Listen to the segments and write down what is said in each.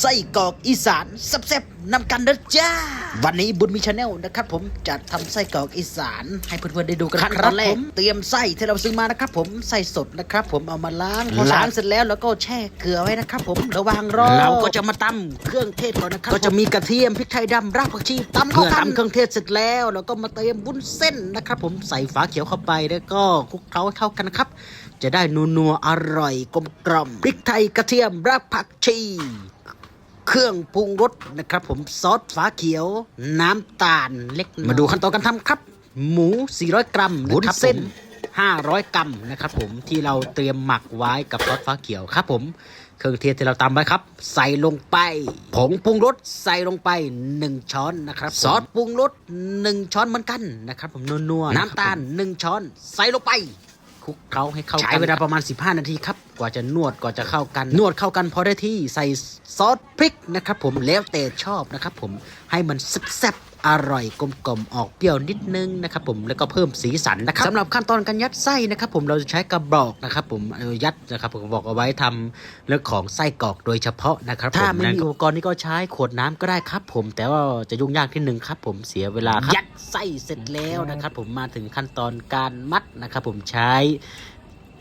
ไส้กรอกอีสานแซ่บๆนำกันนะจ้า วันนี้บุญมีชาแนลนะครับผมจะทำไส้กรอกอีสานให้เพื่อนๆได้ดูกันขั้นตอนแรกเตรียมไส้ที่เราซื้อมานะครับผมไส้สดนะครับผมเอามาล้างพอล้างเสร็จแล้วแล้วก็แช่เกลือไว้นะครับผมระหว่างรอเราก็จะมาตำเครื่องเทศก่อนนะครับก็จะมีกระเทียมพริกไทยดำรากผักชีตำเข้ากันเครื่องเทศเสร็จแล้วแล้วก็มาเตรียมวุ้นเส้นนะครับผมใส่ฝาเขียวเข้าไปแล้วก็คลุกเคล้าให้เข้ากันนะครับจะได้นัวๆอร่อยกลมกล่อมพริกไทยกระเทียมรากผักชี เครื่องปรุงรสนะครับ ผมซอสฝาเขียว น้ำตาลเล็กน้อยมาดูขั้นตอนการทำครับ หมู 400 กรัมนะครับเส้น 500 กรัมนะครับผมที่เราเตรียมหมักไว้กับซอสฟ้าเขียวครับผมเครื่องเทศที่เราตำไว้ครับ ใส่ลงไป ผงปรุงรสใส่ลงไป 1 ช้อนนะครับซอสปรุงรส1ช้อนเหมือนกันนะครับ ผมนัวๆน้ำตาล 1 ช้อน ใส่ลงไปคลุกเคล้าให้เข้ากันใช้เวลาประมาณ 15 นาทีครับกว่าจะนวดกว่าจะเข้ากัน นวดเข้ากันพอได้ที่ใส่ซอสพริกนะครับผมแล้วแต่ชอบนะครับผมให้มันแซ่บๆอร่อยกลมๆออกเปรี้ยวนิดนึงนะครับผมแล้วก็เพิ่มสีสันนะครับสำหรับขั้นตอนการยัดไส้นะครับผมเราจะใช้กระบอกนะครับผมเอายัดนะครับผมบอกเอาไว้ทำเรื่องของไส้กรอกโดยเฉพาะนะครับถ้าไม่มีอุปกรณ์นี้ก็ใช้ขวดน้ำก็ได้ครับ ผมแต่ว่าจะยุ่งยากนิดนึงครับ ผมเสียเวลาครับยัดไส้เสร็จแล้วนะครับผมมาถึงขั้นตอนการมัดนะครับผมใช้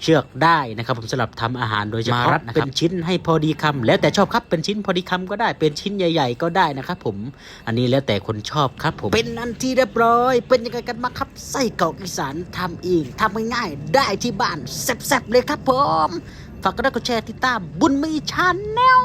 เชือกได้นะครับผมสำหรับทำอาหารโดยเฉพาะนะครับเป็นชิ้นให้พอดีคำแล้วแต่ชอบครับเป็นชิ้นพอดีคำก็ได้เป็นชิ้นใหญ่ ๆ ก็ได้นะครับผมอันนี้แล้วแต่คนชอบครับผมเป็นอันที่เรียบร้อย เป็นยังไงกันบ้างครับไส้กรอกอีสานทำเองทำง่ายๆได้ที่บ้านแซ่บๆเลยครับผมฝากก็ได้กดแชร์ติดตามบุญมีชาแนล